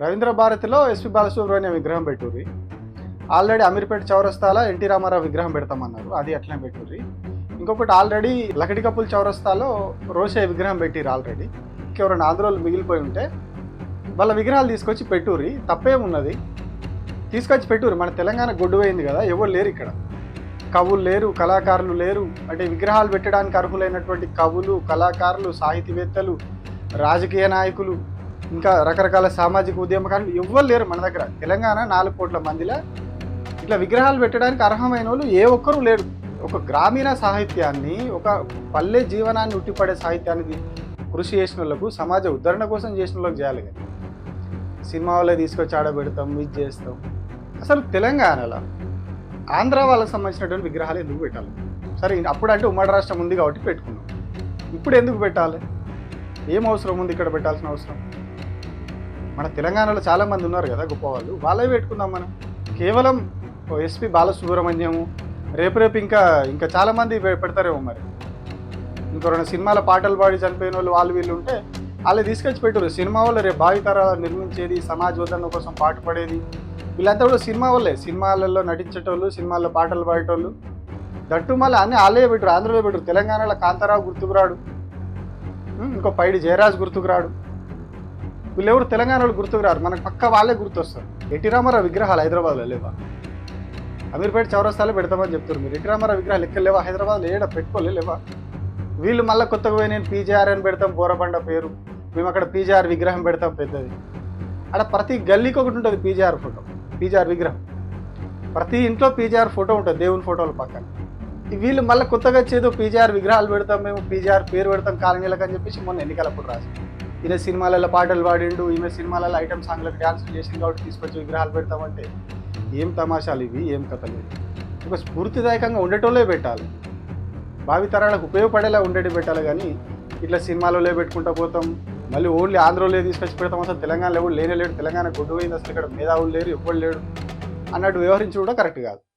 రవీంద్ర భారతిలో ఎస్పి బాలసుబ్రహ్మణ్యం విగ్రహం పెట్టుర్రి. ఆల్రెడీ అమీర్పేట చౌరస్తాలో ఎన్టీ రామారావు విగ్రహం పెడతామన్నారు అది అట్లనే పెట్టుర్రి. ఇంకొకటి ఆల్రెడీ లకడి కప్పుల్ చౌరస్తాలో రోషే విగ్రహం పెట్టిర్రు ఆల్రెడీ. ఇంకెవరైనా ఆంధ్రోలు మిగిలిపోయి ఉంటే వాళ్ళ విగ్రహాలు తీసుకొచ్చి పెట్టుర్రి తప్పేమున్నది తీసుకొచ్చి పెట్టుర్రి మన తెలంగాణ గొడ్డు పోయింది కదా ఎవరు లేరు ఇక్కడ. కవులు లేరు కళాకారులు లేరు అంటే విగ్రహాలు పెట్టడానికి అర్హులైనటువంటి కవులు కళాకారులు సాహితీవేత్తలు రాజకీయ నాయకులు ఇంకా రకరకాల సామాజిక ఉద్యమకాలు ఎవ్వరు లేరు మన దగ్గర. తెలంగాణ నాలుగు కోట్ల మందిలో ఇట్లా విగ్రహాలు పెట్టడానికి అర్హమైన వాళ్ళు ఏ ఒక్కరూ లేరు. ఒక గ్రామీణ సాహిత్యాన్ని ఒక పల్లె జీవనాన్ని ఉట్టిపడే సాహిత్యాన్ని కృషి చేసిన వాళ్ళకు సమాజ ఉద్ధరణ కోసం చేసిన వాళ్ళకి చేయాలి కానీ సినిమా వాళ్ళే తీసుకొచ్చి ఆడబెడతాం ఇది చేస్తాం. అసలు తెలంగాణలో ఆంధ్ర వాళ్ళకి సంబంధించినటువంటి విగ్రహాలు ఎందుకు పెట్టాలి? సరే అప్పుడు అంటే ఉమ్మడి రాష్ట్రం ఉంది కాబట్టి పెట్టుకున్నాం. ఇప్పుడు ఎందుకు పెట్టాలి? ఏం అవసరం ఉంది ఇక్కడ పెట్టాల్సిన అవసరం? మన తెలంగాణలో చాలామంది ఉన్నారు కదా గొప్ప వాళ్ళు. వాళ్ళే పెట్టుకుందాం మనం. కేవలం ఎస్పి బాలసుబ్రహ్మణ్యము రేపు రేపు ఇంకా ఇంకా చాలామంది పెడతారేమో మరి. ఇంకొరైనా సినిమాల పాటలు పాడి చనిపోయిన వాళ్ళు వాళ్ళు వీళ్ళు ఉంటే వాళ్ళు తీసుకొచ్చి పెట్టారు. సినిమా వల్ల రేపు భావితరాలు నిర్మించేది సమాజ ఉద్ధరణ కోసం పాటుపడేది వీళ్ళంతా కూడా సినిమా వాళ్ళే సినిమాలలో నటించేటోళ్ళు సినిమాల్లో పాటలు పాడేటోళ్ళు. దట్టు మళ్ళీ అన్ని వాళ్ళే పెట్టారు ఆంధ్రలో పెట్టారు. తెలంగాణలో కాంతారావు గుర్తుకురాడు రాడు. ఇంకో పైడి జయరాజ్ గుర్తుకురాడు వీళ్ళెవరు తెలంగాణలో గుర్తుకురారు మనకు పక్క వాళ్ళే గుర్తొస్తారు. ఎన్టీ రామారావు విగ్రహాలు హైదరాబాద్లో లేవా? అమీర్పేట చౌరస్తాలో పెడతామని చెప్తారు మీరు. ఎన్టీ రామారావు విగ్రహాలు ఎక్కడ లేవా? హైదరాబాద్లో ఏడ? పెట్టుకోలే లేవా? వీళ్ళు మళ్ళీ కొత్తగా పోయి నేను పీజీఆర్ అని పెడతాం బోరబండ పేరు. మేము అక్కడ పీజీఆర్ విగ్రహం పెడతాం పెద్దది. అక్కడ ప్రతి గల్లీకి ఒకటి ఉంటుంది పీజీఆర్ ఫోటో. పీజీఆర్ విగ్రహం. ప్రతి ఇంట్లో పీజీఆర్ ఫోటో ఉంటుంది దేవుని ఫోటోల పక్కన. వీళ్ళు మళ్ళీ కొత్తగా వచ్చేదో పీజీఆర్ విగ్రహాలు పెడతాం మేము పీజీఆర్ పేరు పెడతాం కాలనీలకు అని చెప్పేసి మొన్న ఎన్నికలప్పుడు రాసి ఈయన సినిమాలలో పాటలు పాడిండు ఈమె సినిమాలలో ఐటమ్ సాంగ్లకు డ్యాన్సులు చేసింది కాబట్టి తీసుకొచ్చి విగ్రహాలు పెడతామంటే ఏం తమాషాలు ఇవి ఏం కథలు ఒక స్ఫూర్తిదాయకంగా ఉండేటోళ్ళే పెట్టాలి. భావితరాలకు ఉపయోగపడేలా ఉండేటి పెట్టాలి కానీ ఇట్లా సినిమాలలో పెట్టుకుంటా పోతాం. మళ్ళీ ఓన్లీ ఆంధ్రలో తీసుకొచ్చి పెడతాం. అసలు తెలంగాణలో ఎవరు లేనే లేడు. తెలంగాణ గుడ్డు పోయింది అసలు ఇక్కడ మేధావులు లేరు ఎవ్వరు లేడు అన్నట్టు వ్యవహరించి కూడా కరెక్ట్ కాదు.